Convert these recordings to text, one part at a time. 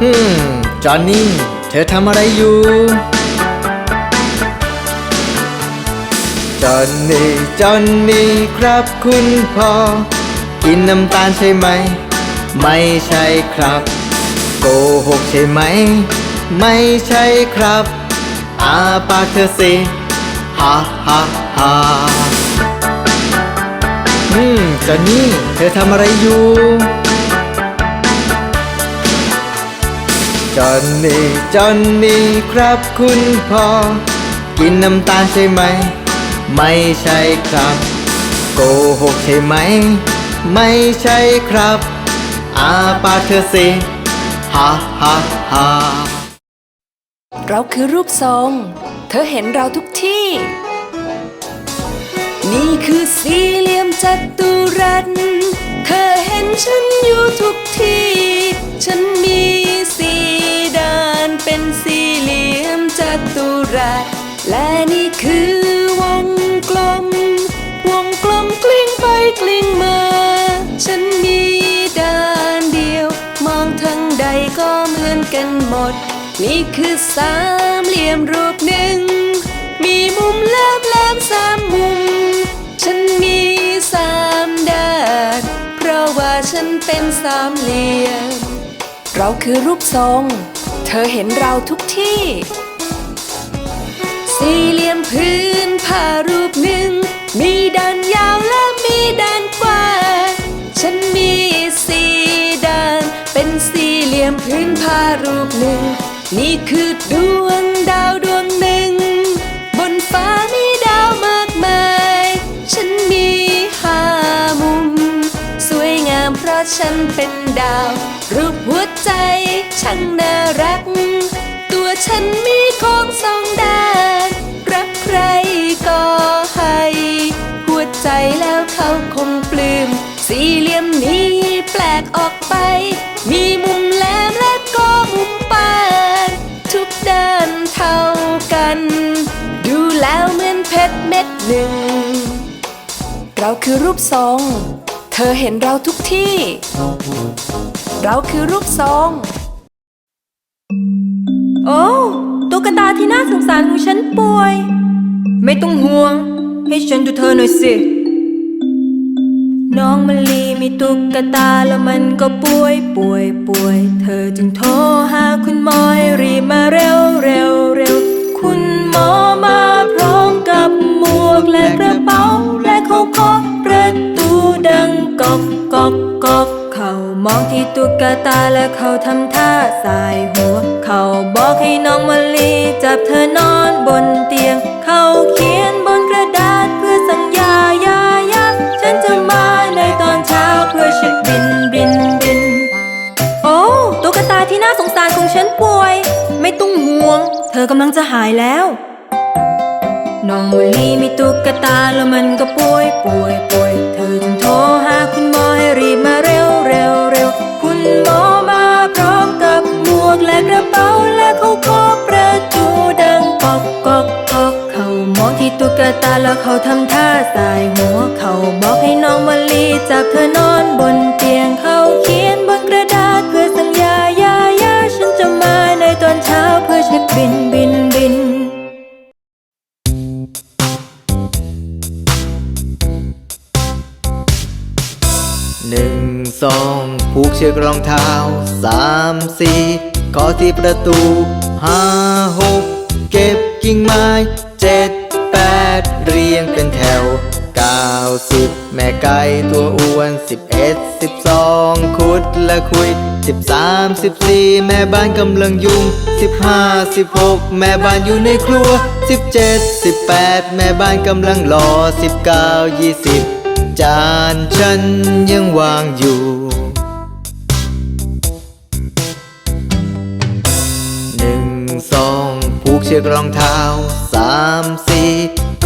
ฮึมจอนนี่ เธอทำอะไรอยู่ จอนนี่ จอนนี่ ครับคุณพ่อ กินน้ำตาลใช่ไหม ไม่ใช่ครับ โกหกใช่ไหม ไม่ใช่ครับ อาปากเธอสิฮ่าฮ่าฮ่าอืมจอนนี่ เธอทำอะไรอยู่ จอนนี่จอนนี่ครับคุณพ่อ กินน้ำตาลใช่ไหม ไม่ใช่ครับ โกหกใช่ไหม ไม่ใช่ครับ อาปากเธอสิฮ่าฮ่าฮ่าเราคือรูปทรง เธอเห็นเราทุกที่ นี่คือสี่เหลี่ยมจัตุรัส เธอเห็นฉันอยู่ทุกที่ ฉันมีสี่ เป็นสี่เหลี่ยมจัตุรัส และนี่คือวงกลม วงกลมกลิ้งไปกลิ้งมา ฉันมีด้านเดียว มองทางใดก็เหมือนกันหมด นี่คือสามเหลี่ยมรูปหนึ่ง มีมุมแหลมแหลมสามมุม ฉันมีสามด้าน เพราะว่าฉันเป็นสามเหลี่ยม เราคือรูปทรง เธอเห็นเราทุกที่ สี่เหลี่ยมพื้นผ้ารูปหนึ่ง มีด้านยาวและมีด้านกว้าง ฉันมีสี่ด้าน เป็นสี่เหลี่ยมพื้นผ้ารูปหนึ่ง นี่คือดวงดาวดวงหนึ่ง บนฟ้ามีดาวมากมาย ฉันมีห้ามุม สวยงามเพราะฉันเป็นดาว รูปหัวใจช่างน่ารัก ตัวฉันมีของสองด้าน รักใครก็ให้ หัวใจแล้วเขาคงปลื้มสี่เหลี่ยมนี้แปลกออกไป มีมุมแหลมและก็มุมปานทุกด้านเท่ากัน ดูแล้วเหมือนเพชรเม็ดหนึ่ง เราคือรูปทรง เธอเห็นเราทุกที่ เราคือรูปทรง โอ้ตุ๊กตาที่น่าสงสารของฉันป่วย ไม่ต้องห่วง ให้ฉันดูเธอหน่อยสิ น้องมะลีมีตุ๊กตาแล้วมันก็ป่วยป่วยป่วย เธอจึงโทรหาคุณหมอให้รีบมาเร็วเร็วเร็วคุณหมอมาพร้อมกับหมวกและกระเป๋าและเขาเคาะประตูดังกอกกอกกอก องที่ตุ๊กตาและเขาทำท่าสายหัว เขาบอกให้น้องมะลีจับเธอนอนบนเตียง เขาเขียนบนกระดาษเพื่อสัญญายายาฉันจะมาในตอนเช้าเพื่อเช็คบินบินบิน โอ้ตุ๊กตาที่น่าสงสารของฉันป่วย ไม่ต้องห่วง เธอกำลังจะหายแล้วน้องมะลีมีตุ๊กตาแล้วมันก็ป่วยป่วยป่วย ลีจับเธอนอนบนเตียงเขาเขียนบนกระดาษเพื่อสัญญายายาฉันจะมาในตอนเช้าเพื่อเช็คบินบินบินหนึ่งสองผูกเชือกรองเท้าสามสี่ขอที่ประตูห้าหกเก็บกิ่งไม้เจ็ดแปดเรียงเป็นแถว เก้าสิบแม่ไก่ตัวอ้วนสิบเอ็ดสิบสองคุดและคุยสิบสามสิบสี่แม่บ้านกำลังยุ่งสิบห้าสิบหกแม่บ้านอยู่ในครัวสิบเจ็ดสิบแปดแม่บ้านกำลังรอสิบเก้ายี่สิบจานฉันยังวางอยู่หนึ่งสองผูกเชือกรองเท้าสามสี่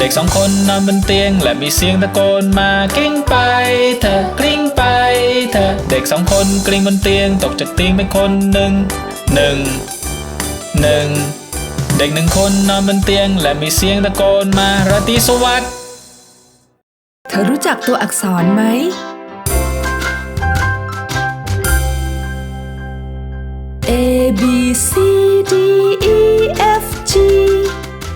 เด็กสองคนนอนบนเตียง และมีเสียงตะโกนมากลิ้งไปเถอะกลิ้งไปเถอะเด็กสองคนกลิ้งบนเตียง ตกจากเตียงไปคนหนึ่งหนึ่งหนึ่งเด็กหนึ่งคนนอนบนเตียง และมีเสียงตะโกนมาราตรีสวัสดิ์เธอรู้จักตัวอักษรไหม A B C D E F G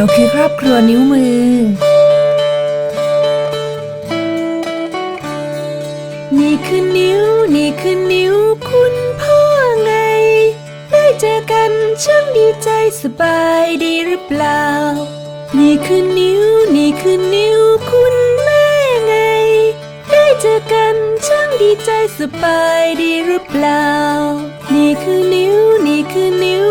เราคือครอบครัวนิ้วมือ นี่คือนิ้ว นี่คือนิ้วคุณพ่อไง ได้เจอกันช่างดีใจสบายดีหรือเปล่า นี่คือนิ้ว นี่คือนิ้วคุณแม่ไง ได้เจอกันช่างดีใจสบายดีหรือเปล่า นี่คือนิ้ว นี่คือนิ้ว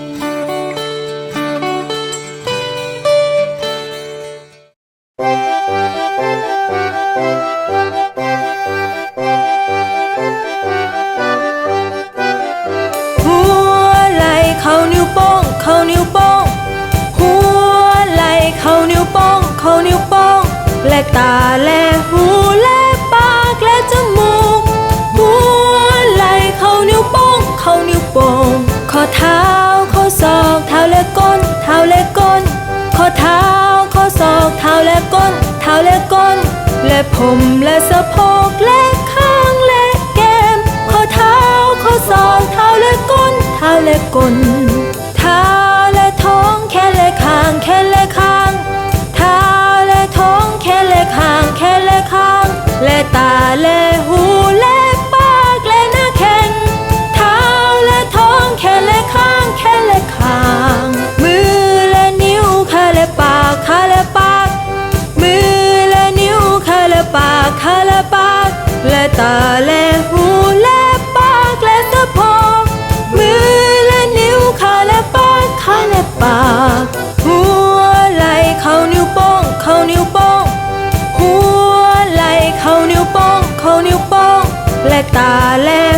ตาและหูและปากและจมูก หัวไหล่เข้านิ้วโป้งเข้านิ้วโป้งข้อเท้าข้อศอกเท้าและก้น เท้าและก้น ข้อเท้าข้อศอกเท้าและก้น เท้าและก้น และผมและสะโพกและข้างและแก้มข้อเท้าข้อศอกเท้าและก้น เท้าและก้น และหูและปากและหน้าแข้งเท้าและท้องแขนและข้างแขนและข้าง มือและนิ้วขาและปากขาและปาก มือและนิ้วขาและปากขาและปาก และตาและหูและ ตาแล